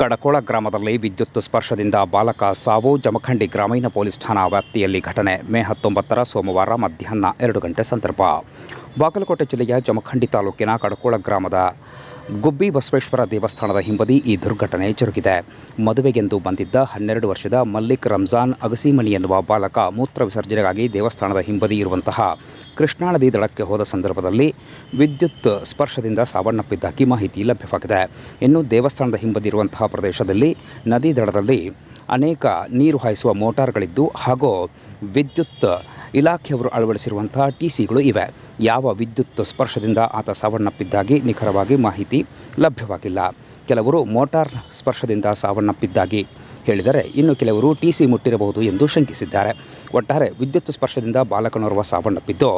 ಕಡಕೋಳ ಗ್ರಾಮದಲ್ಲಿ ವಿದ್ಯುತ್ ಸ್ಪರ್ಶದಿಂದ ಬಾಲಕ ಸಾವು ಜಮಖಂಡಿ ಗ್ರಾಮೀಣ ಪೊಲೀಸ್ ಠಾಣಾ ವ್ಯಾಪ್ತಿಯಲ್ಲಿ ಘಟನೆ. ಮೇ ಹತ್ತೊಂಬತ್ತರ ಸೋಮವಾರ ಮಧ್ಯಾಹ್ನ ಎರಡು ಗಂಟೆ ಸಂದರ್ಭ. ಬಾಗಲಕೋಟೆ ಜಿಲ್ಲೆಯ ಜಮಖಂಡಿ ತಾಲೂಕಿನ ಕಡಕೋಳ ಗ್ರಾಮದ ಗುಬ್ಬಿ ಬಸವೇಶ್ವರ ದೇವಸ್ಥಾನದ ಹಿಂಬದಿ ಈ ದುರ್ಘಟನೆ ಜರುಗಿದೆ. ಮದುವೆಗೆಂದು ಬಂದಿದ್ದ ಹನ್ನೆರಡು ವರ್ಷದ ಮಲ್ಲಿಕ್ ರಂಜಾನ್ ಅಗಸಿಮಣಿ ಎನ್ನುವ ಬಾಲಕ ಮೂತ್ರ ವಿಸರ್ಜನೆಗಾಗಿ ದೇವಸ್ಥಾನದ ಹಿಂಬದಿ ಇರುವಂತಹ ಕೃಷ್ಣಾ ನದಿ ದಡಕ್ಕೆ ಹೋದ ಸಂದರ್ಭದಲ್ಲಿ ವಿದ್ಯುತ್ ಸ್ಪರ್ಶದಿಂದ ಸಾವನ್ನಪ್ಪಿದ್ದಾಗಿ ಮಾಹಿತಿ ಲಭ್ಯವಾಗಿದೆ. ಇನ್ನು ದೇವಸ್ಥಾನದ ಹಿಂಬದಿ ಇರುವಂತಹ ಪ್ರದೇಶದಲ್ಲಿ ನದಿ ದಡದಲ್ಲಿ ಅನೇಕ ನೀರು ಹಾಯಿಸುವ ಮೋಟಾರ್ಗಳಿದ್ದು ಹಾಗೂ ವಿದ್ಯುತ್ ಇಲಾಖೆಯವರು ಅಳವಡಿಸಿರುವಂತಹ ಟಿ ಸಿಗಳು ಇವೆ. ಯಾವ ವಿದ್ಯುತ್ ಸ್ಪರ್ಶದಿಂದ ಆತ ಸಾವನ್ನಪ್ಪಿದ್ದಾಗಿ ನಿಖರವಾಗಿ ಮಾಹಿತಿ ಲಭ್ಯವಾಗಿಲ್ಲ. ಕೆಲವರು ಮೋಟಾರ್ ಸ್ಪರ್ಶದಿಂದ ಸಾವನ್ನಪ್ಪಿದ್ದಾಗಿ ಹೇಳಿದರೆ ಇನ್ನು ಕೆಲವರು ಟಿ ಸಿ ಮುಟ್ಟಿರಬಹುದು ಎಂದು ಶಂಕಿಸಿದ್ದಾರೆ. ಒಟ್ಟಾರೆ ವಿದ್ಯುತ್ ಸ್ಪರ್ಶದಿಂದ ಬಾಲಕನೋರ್ವ ಸಾವನ್ನಪ್ಪಿದ್ದು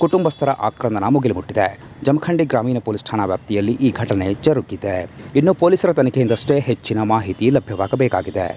ಕುಟುಂಬಸ್ಥರ ಆಕ್ರಂದನ ಮುಗಿಲು ಮುಟ್ಟಿದೆ ಜಮಖಂಡಿ ಗ್ರಾಮೀಣ ಪೊಲೀಸ್ ಠಾಣಾ ವ್ಯಾಪ್ತಿಯಲ್ಲಿ ಈ ಘಟನೆ ಜರುಗಿದೆ. ಇನ್ನು ಪೊಲೀಸರ ತನಿಖೆಯಿಂದಷ್ಟೇ ಹೆಚ್ಚಿನ ಮಾಹಿತಿ ಲಭ್ಯವಾಗಬೇಕಾಗಿದೆ.